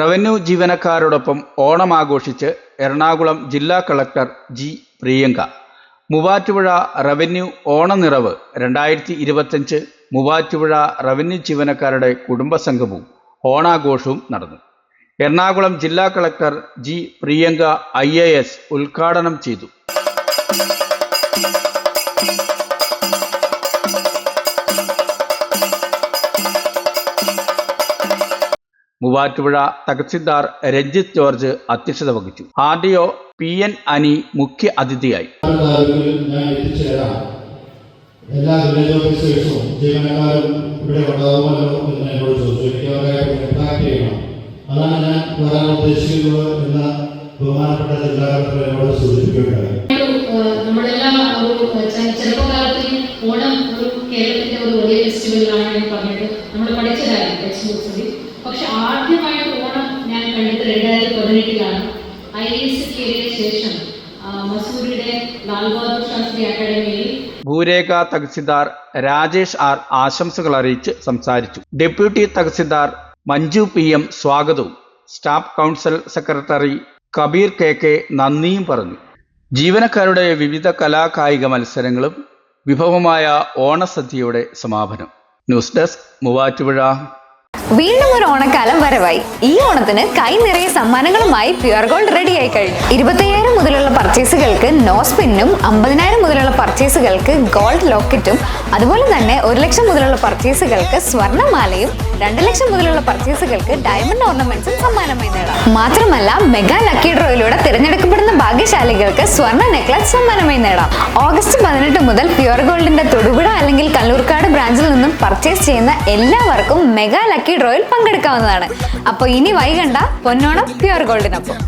Revenue ജീവനക്കാരോടൊപ്പം Onam ആഘോഷിച്ച് എറണാകുളം ജില്ലാ collector G Priyanka. Muvattupuzha revenue ഓണനിറവ് രണ്ടായിരത്തി ഇരുപത്തഞ്ച് മൂവാറ്റുപുഴ റവന്യൂ ജീവനക്കാരുടെ കുടുംബസംഗമവും ഓണാഘോഷവും നടന്നു. എറണാകുളം ജില്ലാ കളക്ടർ ജി പ്രിയങ്ക ഐ ഉദ്ഘാടനം ചെയ്തു. മൂവാറ്റുപുഴ തഹസിൽദാർ രഞ്ജിത്ത് ജോർജ് അധ്യക്ഷത വഹിച്ചു. R D O P N Ani മുഖ്യ അതിഥിയായി. ചെറുപ്പകാലത്തിൽ ഇവിടെ ഞാൻ ഒരു, ഏഹ്, നമ്മളെല്ലാം ഒരു ചെ- ഓണം ഒരു കേരളത്തിന്റെ വലിയ ഫെസ്റ്റിവലാണ് ഞാൻ പറഞ്ഞിട്ട് നമ്മൾ പഠിച്ചതായിരുന്നു ടെക്സ്റ്റ് ബുക്സിൽ പക്ഷെ ആദ്യമായിട്ട് ഓണം ഞാൻ കണ്ടത് രണ്ടായിരത്തി പതിനെട്ടിലാണ്. ഐ എസ് കയറിയ ശേഷം മസൂരിയുടെ ലാൽ ബഹദൂർ ശാസ്ത്രി അക്കാദമിയിൽ ഭൂരേഖ തഹസിൽദാർ രാജേഷ് ആർ ആശംസകൾ അറിയിച്ച് സംസാരിച്ചു. Deputy tahsildar Manju P M സ്വാഗതവും. Staff council secretary Kabeer K K നന്ദിയും പറഞ്ഞു. ജീവനക്കാരുടെ വിവിധ കലാകായിക മത്സരങ്ങളും വിഭവമായ ഓണസദ്യയുടെ സമാപനം. News desk Muvattupuzha. വീണ്ടും ഒരു ഓണക്കാലം വരവായി. ഈ ഓണത്തിന് കൈ നിറയെ സമ്മാനങ്ങളുമായി പ്യുവർ ഗോൾഡ് ആയി കഴിഞ്ഞു. ഇരുപത്തയ്യായിരം മുതലുള്ള പർച്ചേസുകൾക്ക് നോ സ്പിന്നും അമ്പതിനായിരം മുതലുള്ള പർച്ചേസുകൾക്ക് ഗോൾഡ് ലോക്കറ്റും അതുപോലെ തന്നെ ഒരു ലക്ഷം മുതലുള്ള പർച്ചേസുകൾക്ക് സ്വർണമാലയും രണ്ട് ലക്ഷം മുതലുള്ള പർച്ചേസുകൾക്ക് ഡയമണ്ട് ഓർണമെന്റ്സും സമ്മാനമായി നേടാം. മാത്രമല്ല മെഗാ ലക്കി ഡ്രോയിലൂടെ തിരഞ്ഞെടുക്കപ്പെടുന്ന ഭാഗ്യശാലികൾക്ക് സ്വർണ നെക്ലസ് സമ്മാനമായി നേടാം. ഓഗസ്റ്റ് പതിനെട്ട് മുതൽ പ്യുവർ ഗോൾഡിന്റെ തൊടുപുഴ അല്ലെങ്കിൽ കല്ലൂർക്കാട് ബ്രാഞ്ചിൽ നിന്നും പർച്ചേസ് ചെയ്യുന്ന എല്ലാവർക്കും മെഗാ ലക്കി ഡ്രോയിൽ പങ്കെടുക്കാവുന്നതാണ്. അപ്പോൾ ഇനി വൈകണ്ട പൊന്നോണം പ്യുവർ ഗോൾഡിനൊപ്പം.